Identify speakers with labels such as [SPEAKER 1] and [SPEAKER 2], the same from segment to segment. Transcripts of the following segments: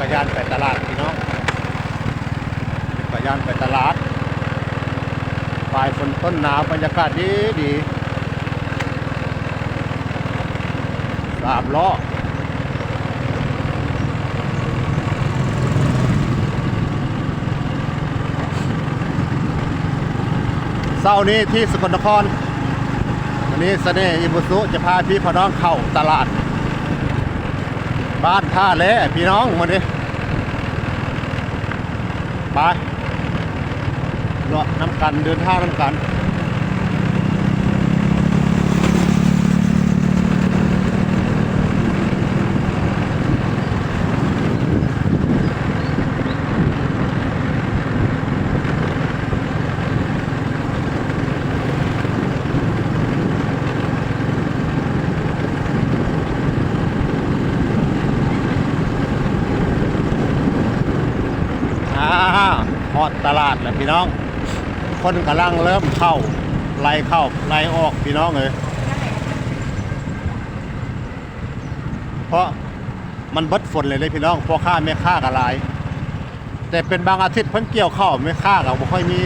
[SPEAKER 1] กรยานไปตลาดพี่น้องกรยานไปตลาดปลายฝนต้นหนาวบรรยากาศดีดีสามล้อเศร้านี้ที่สกลนครวันนี้เสน่ห์อิบุสุจะพาพี่พอน้องเข้าตลาด บ้านท่าแล้พี่น้องมาดิไปเลาะน้ำกันเดินท่าน้ำกัน อ่าฮอด ตลาดแล้วพี่น้อง คนกำลังเริ่มเข้าไล่เข้าไล่ออกพี่น้องเลยเพราะมันบดฝนเลยเลยพี่น้องพอค่าไม่ค่ากันไลายแต่เป็นบางอาทิตย์เพิ่นเกี่ยวเข้าวไม่ค่ากับบ่ค่อยมี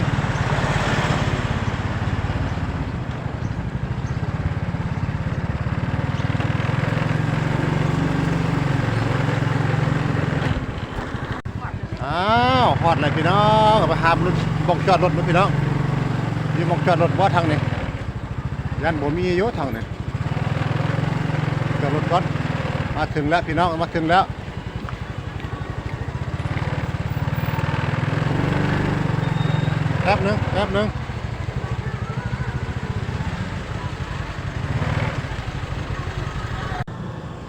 [SPEAKER 1] อ้าว ฮอดเลยพี่น้องไปหามรถบอกจอดรถมาพี่น้องมีบอกจอดรถว่าทางนี้ยันบ่มีอยู่ทางนี้จอดรถก่อนมาถึงแล้วพี่น้องมาถึงแล้วแป๊บนึงแป๊บนึง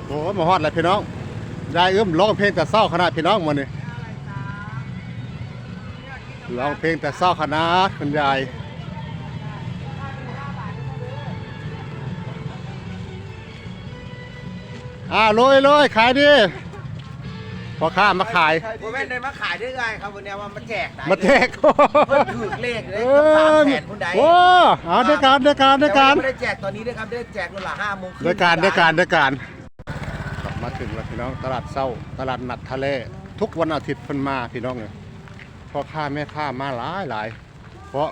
[SPEAKER 1] โอ้มาฮอดเลยพี่น้องยายเอื้มร้องเพลงแต่เศร้าขนาดพี่น้องมานี่ ร้องเพลงแต่เศร้าขนาดคุณยายอ่าลุยลุยขายดิพอข้ามาขาย
[SPEAKER 2] ผมไม่ได้มาขายได้ไงครับวันนี้ว่ามาแจกได้
[SPEAKER 1] มาแจก
[SPEAKER 2] เพิ่นถือเลขเล
[SPEAKER 1] เอย
[SPEAKER 2] เกือบสาม
[SPEAKER 1] อ
[SPEAKER 2] แสนคนใด
[SPEAKER 1] โอ้เอาด้วยการด้วยการด้วยการ
[SPEAKER 2] แต่ว่าไม่ได้แจกตอนนี้นะครับได้แจกวันละห้าโมงครึ่ง
[SPEAKER 1] ด้วยการด้วยการด้วยการกลับมาถึงแล้วพี่น้องตลาดเศร้าตลาดนัดทะเล ทุกวันอาทิตย์เพิ่นมาพี่น้องเนี่ย พ่อค้าแม่ค้ามาหลายหลาย เพราะ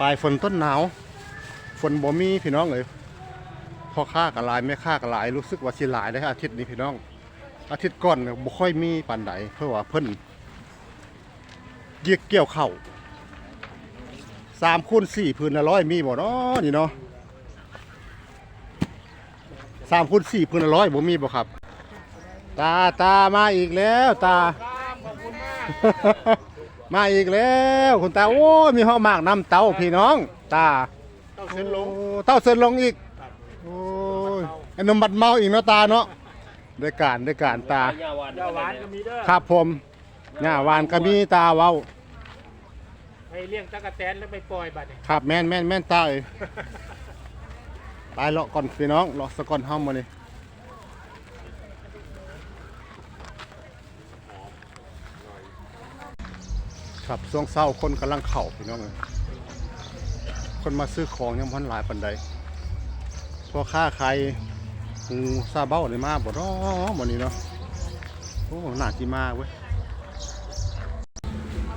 [SPEAKER 1] ปลายฝนต้นหนาว ฝนบ่มีพี่น้องเลยพ่อค้ากับหลายแม่ค้ากับหลายรู้สึกว่าสิหลายได้ออาทิตย์นี้พี่น้อง อาทิตย์ก่อนเนี่ยบ่ค่อยมีปานใดเพราะว่าเพิ่นเกี่ยวเกี่ยวเข้าวสามคูณสี่พื้นละร้อยมีบ่เนาะนี่เนาะสามคูณสี่พื้นละร้อยบ่มีบ่ครับ ตาตามาอีกแล้วตามา อีกแล้วคุณตาโอ้ยมีห้องมากน้ำเต้าพี่น้อง ตาเต้าเส้นลงเต้าเส้นลงอีกโอ้ยไอ้นมบัดเมาอีกเนาะตาเนาะด้วยการด้วยการตา
[SPEAKER 3] ยาหวานยาหวานก็มีเด้อ
[SPEAKER 1] ครับผมหน้าวานก็มีตาเว้า
[SPEAKER 3] ให้เลี้ยงตะกะแตนแล้วไปปล่อยบัดนี้
[SPEAKER 1] ครับแม่นแม่นแม่นตาเอ้ยไปเลาะก่อนพี่น้องเลาะสะก่อนห้องมานี่ ครับช่วงเศร้าคนกำลังเข่าพี่น้องเลยคนมาซื้อของยังพันหลายปันใดพอค่าใครงูซาเบ้าเลยมาบ่เนาะวันนี้เนาะโอ้หนาจีมาเว้ย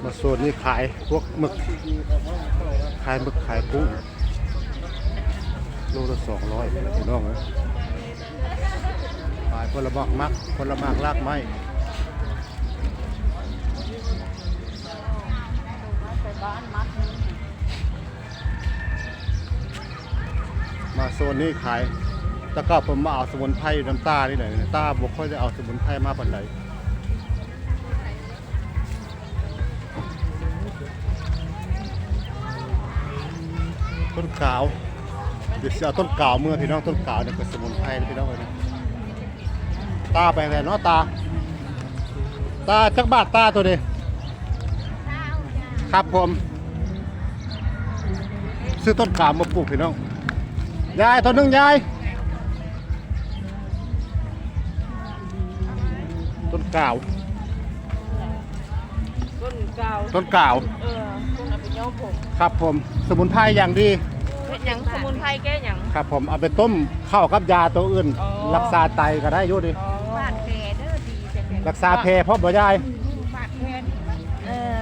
[SPEAKER 1] มาโซนนี้ขายพวกหมึก ขายหมึกขายกุ้งโลละสองร้อยพี่น้องเลยขายผลไม้มักผลไม้รากไม้ โซนนี้ขายแต่ก็ผมมาเอาสมุนไพรน้ำตานี่หน่อยตาบอกค่อยได้เอาสมุนไพรมาปันใดต้นกาวเดี๋ยวจะเอาต้นกาวเมื่อพี่น้องต้นกาวเนี่ยเป็นสมุนไพรพี่น้องเลยนะตาไปไหนเนาะตา ตาจักบาทตาตัวนี้ครับผม ซื้อต้นกาวมาปลูกพี่น้อง ยายตัวหนึ่งยายต้นกาว
[SPEAKER 4] ต้นกาว
[SPEAKER 1] ต้นกาว
[SPEAKER 4] เออเอาไปย้อมผม
[SPEAKER 1] ครับผม สมุนไพรอย่างดี
[SPEAKER 4] เฮ็ดยังสมุนไพรแก้หยัง
[SPEAKER 1] ครับผมเอาไปต้มข้าวกับยาตัวอื่น รักษาไตก็ได้ยุ่ดิ
[SPEAKER 4] บาดแผลเด้อดีจะเป็น
[SPEAKER 1] รักษาเพพร้อมบ่ยาย
[SPEAKER 4] บาดแผล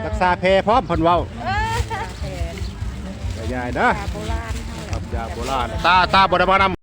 [SPEAKER 1] รักษาเพพร้อมเพิ่นเว้า
[SPEAKER 4] เยา
[SPEAKER 1] ยนะ
[SPEAKER 4] โบราณ
[SPEAKER 1] ยาโบราณตาตาบไดมานำ